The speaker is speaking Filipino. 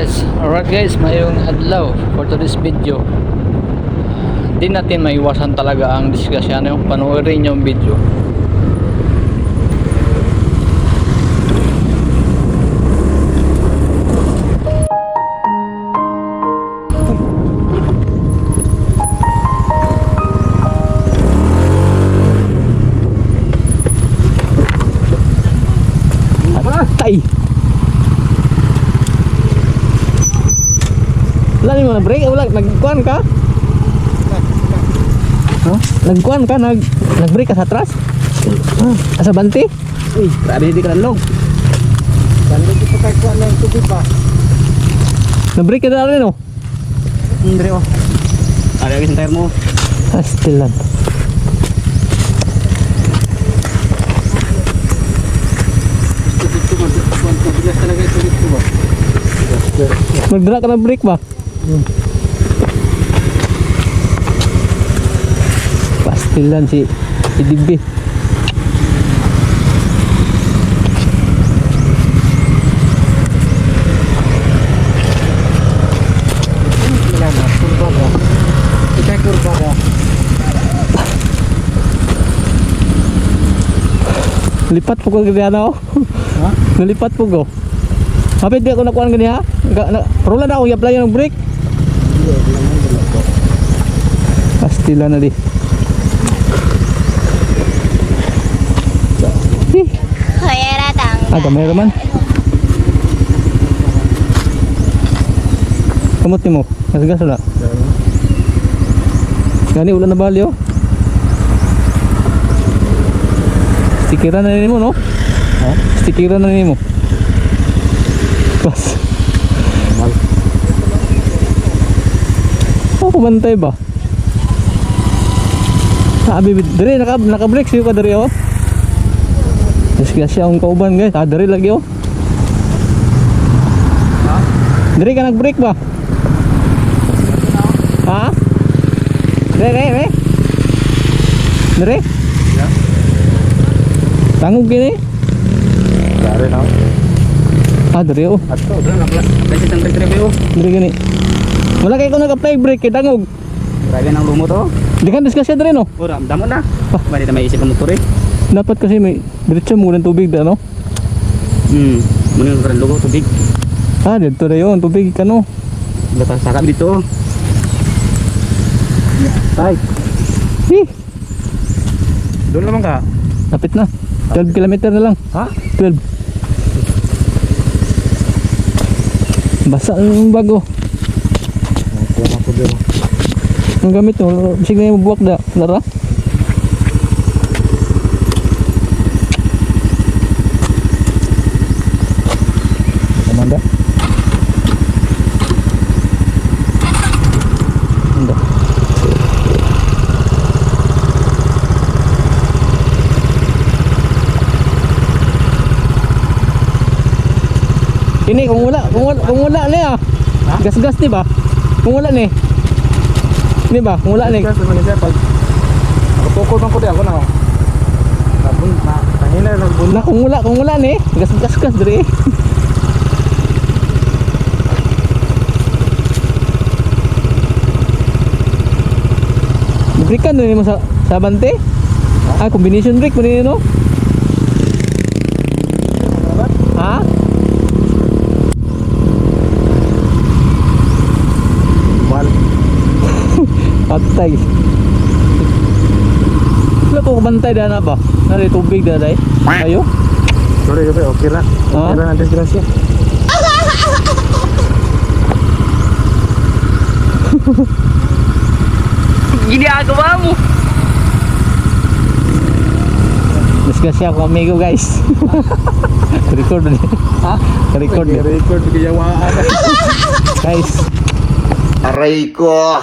Yes, alright guys, mayroong adlaw for today's video. Ah, Di natin maiwasan talaga ang diskusyon yung panoorin yung video. Atay! Wala ni mo na break, wala nagkuan ka? Huh? Nagkuan ka, nag nag-break ka sa atras? Ah, asa banti? Uy, grabe hindi ka nalong. Balik ito kay kuha ng tubig pa. Na-break ka na rin oh. Hindi oh. Ano yung tire mo? Ah, ko ba? Mag-dra ka na break ba? Pastilan si si kurba ba? Lipat po ko ganyan ako. Ha? Nalipat po ko. Hapit di ako nakuha ganyan ha? Ga- na, ako, i-apply yung break. Hindi, wala man wala ko. Pastila na di. Hi, Hoyera tangga. ah, gamay naman. Kamot ni mo, nasigas na. Gani, ulan na bali oh. Stikiran na rin mo, no? Ha? Stikiran na rin mo. Pas. Normal. Oh, kumantay ba? Sabi, dali, naka, naka-break siyo ka dali, oh. Kaya siya ang kauban, guys. Ah, dali lagi, oh. Ha? Dali ka nag-break ba? Ha? Dali, dali. Dali. Yeah. Tangog gini. Dari na. Ah, dali, oh. Ato, wala na. Kasi oh. Dali gini. Wala kayo kung nag-apply break, kaya tangog. Grabe nang lumot oh. Di kan diskusya dali, no? Ora, damo na. Ba dito may isip ang motor eh. Dapat kasi may diretso mo ng tubig da, no? Hmm. Muna yung karang lugo, tubig. Ah, dito na yun. Tubig ka, no? Bata sakap dito. Tay, Hi, doon naman ka. lapit na. 12 kilometer na lang. Ha? 12. Basa ang bago. Ang gamit mo, bisig na yung buwak da. Lara? Amanda? Hindi. Ini kung wala, kung wala, kung wala ni ah. Gas-gas ni ba? Kung wala ni. Ni ba? Kung wala ni. Gas pag nakapukol man ko di ako na. oh. Nabun na kanina nagbun. Na kung wala, kung wala ni. Gas-gas gas diri. Break ka na mo sa sa bante? Ah, combination break mo no? Ha? Wal. Patay. Wala ko bantay da na ba? Nari tubig da dai. Ayo. Sorry, sorry, okay lang. Ah? Okay lang ang disgrasya. Ginagawa mo. Discuss ako amigo guys. Record ulit. Ha? Record ulit. Record kaya waan. Guys, Aray ko!